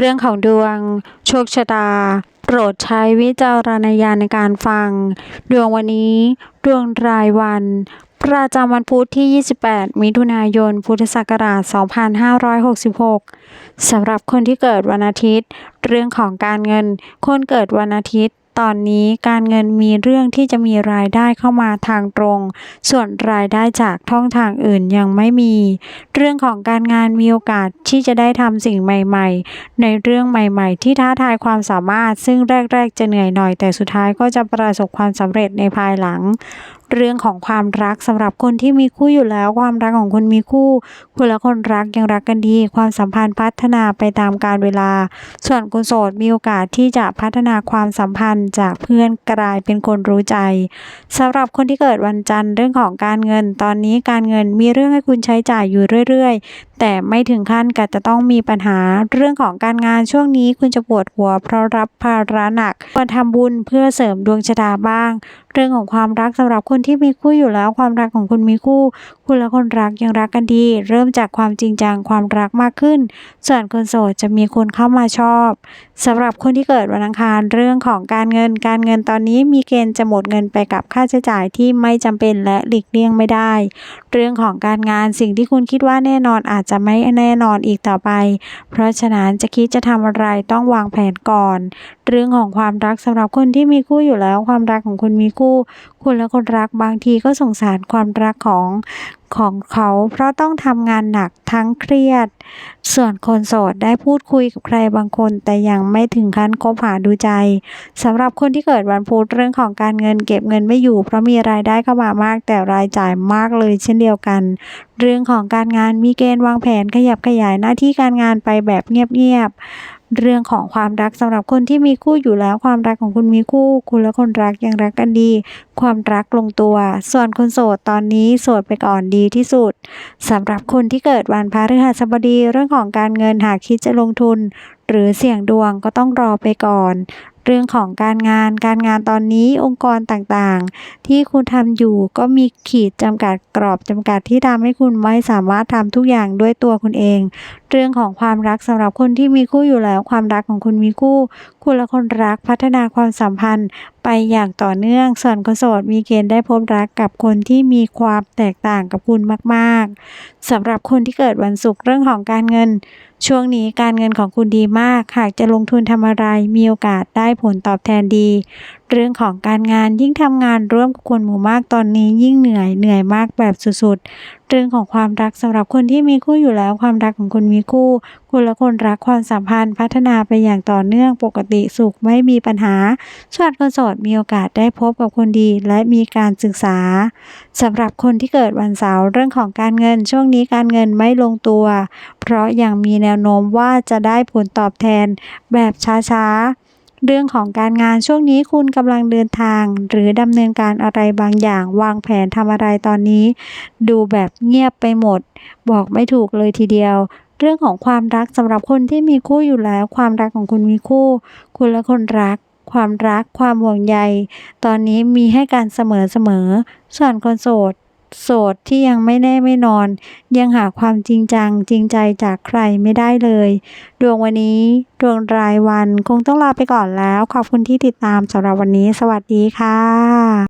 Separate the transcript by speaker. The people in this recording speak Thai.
Speaker 1: เรื่องของดวง โชคชะตา โปรดใช้วิจารณญาณในการฟัง ดวงวันนี้ ดวงรายวัน ประจำวันพุธที่ 28 มิถุนายน พุทธศักราช 2566 สำหรับคนที่เกิดวันอาทิตย์ เรื่องของการเงิน คนเกิดวันอาทิตย์ ตอนนี้การเงินมีเรื่องที่จะมีรายได้เข้ามาทางตรง ส่วนรายได้จากท่องทางอื่นยังไม่มี เรื่องของการงานมีโอกาสที่จะได้ทำสิ่งใหม่ ๆ ในเรื่องใหม่ๆ ที่ท้าทายความสามารถ ซึ่งแรก ๆ จะเหนื่อยหน่อยแต่สุดท้ายก็จะประสบความสำเร็จในภายหลัง เรื่องของความรักสำหรับคนที่มีคู่อยู่แล้ว ความรักของคุณมีคู่ คุณและคนรักยังรักกันดี ความสัมพันธ์พัฒนาไปตามกาลเวลา ส่วนคนโสดมีโอกาสที่จะพัฒนาความสัมพันธ์จากเพื่อนกลายเป็นคนรู้ใจสำหรับคนที่เกิดวันจันทร์เรื่องของการเงิน ตอนนี้การเงินมีเรื่องให้คุณใช้จ่ายอยู่เรื่อย แต่ไม่ถึงขั้นกับจะต้องมีปัญหาเรื่องของการงานช่วงนี้คุณจะปวดหัวเพราะรับภาระหนักควรทำบุญเพื่อเสริมดวงชะตาบ้าง เรื่องของความรักสำหรับคนที่มีคู่อยู่แล้วความรักของคุณมีคู่ คุณและคนรักยังรักกันดี เริ่มจากความจริงจังความรักมากขึ้น ส่วนคนโสดจะมีคนเข้ามาชอบสำหรับคนที่เกิดวันอังคารเรื่องของการเงินการเงินตอนนี้มีเกณฑ์จะหมดเงินไปกับค่าใช้จ่ายที่ไม่จำเป็นและหลีกเลี่ยงไม่ได้ เรื่องของการงานสิ่งที่คุณคิดว่าแน่นอนอาจจะไม่แน่นอนอีกต่อไป เพราะฉะนั้นจะคิดจะทำอะไรต้องวางแผนก่อน เรื่องของความรักสำหรับคนที่มีคู่อยู่แล้วความรักของคุณมีคู่ คุณและคนรักบางทีก็สงสารความรักของ ของเขาเพราะต้องทำงานหนักทั้งเครียด ส่วนคนโสดได้พูดคุยกับใครบางคน แต่ยังไม่ถึงขั้นคบหาดูใจสำหรับคนที่เกิดวันพุธเรื่องของการเงินเก็บเงินไม่อยู่ เพราะมีรายได้เข้ามามากแต่รายจ่ายมากเลยเช่นเดียวกัน เรื่องของการงานมีเกณฑ์วางแผนขยับขยายหน้าที่การงานไปแบบเงียบๆ เรื่องของความรักสำหรับคนที่มีคู่อยู่แล้วความรักของคุณมีคู่ คุณและคนรักยังรักกันดี ความรักลงตัว ส่วนคนโสดตอนนี้โสดไปก่อนดีที่สุดสำหรับคนที่เกิดวันพฤหัสบดีเรื่องของการเงินหากคิดจะลงทุน หรือเสี่ยงดวงก็ต้องรอไปก่อน เรื่องของการงาน การงานตอนนี้องค์กรต่างๆ ที่คุณทำอยู่ก็มีขีดจำกัดกรอบจำกัดที่ทำให้คุณไม่สามารถทำทุกอย่างด้วยตัวคุณเอง เรื่องของความรักสำหรับคนที่มีคู่อยู่แล้วความรักของคุณมีคู่ คุณและคนรักพัฒนาความสัมพันธ์ ไปอย่างต่อเนื่อง ส่วนคนโสดมีเกณฑ์ได้พบรักกับคนที่มีความแตกต่างกับคุณมากๆสำหรับคนที่เกิดวันศุกร์เรื่องของการเงิน ช่วงนี้การเงินของคุณดีมาก หากจะลงทุนทำอะไรมีโอกาสได้ผลตอบแทนดี เรื่องของการงานยิ่งทำงานร่วมกับคนหมู่มากตอนนี้ยิ่งเหนื่อยเหนื่อยมากแบบสุดๆ เรื่องของความรักสำหรับคนที่มีคู่อยู่แล้วความรักของคุณมีคู่ คุณและคนรักความสัมพันธ์พัฒนาไปอย่างต่อเนื่องปกติสุขไม่มีปัญหาส่วนคนโสดมีโอกาสได้พบกับคนดีและมีการศึกษาสำหรับคนที่เกิดวันเสาร์เรื่องของการเงินช่วงนี้การเงินไม่ลงตัว เพราะยังมีแนวโน้มว่าจะได้ผลตอบแทนแบบช้าๆ เรื่องของการงานช่วงนี้คุณกำลังเดินทาง หรือดำเนินการอะไรบางอย่าง วางแผนทำอะไรตอนนี้ ดูแบบเงียบไปหมด บอกไม่ถูกเลยทีเดียว เรื่องของความรักสำหรับคนที่มีคู่อยู่แล้ว ความรักของคุณมีคู่ คุณและคนรัก ความรัก ความห่วงใย ตอนนี้มีให้กันเสมอเสมอส่วนคนโสด โสดที่ยังไม่แน่ไม่นอน ยังหาความจริงจังจริงใจจากใครไม่ได้เลย ดวงวันนี้ ดวงรายวันคงต้องลาไปก่อนแล้ว ขอบคุณที่ติดตามสำหรับวันนี้ สวัสดีค่ะ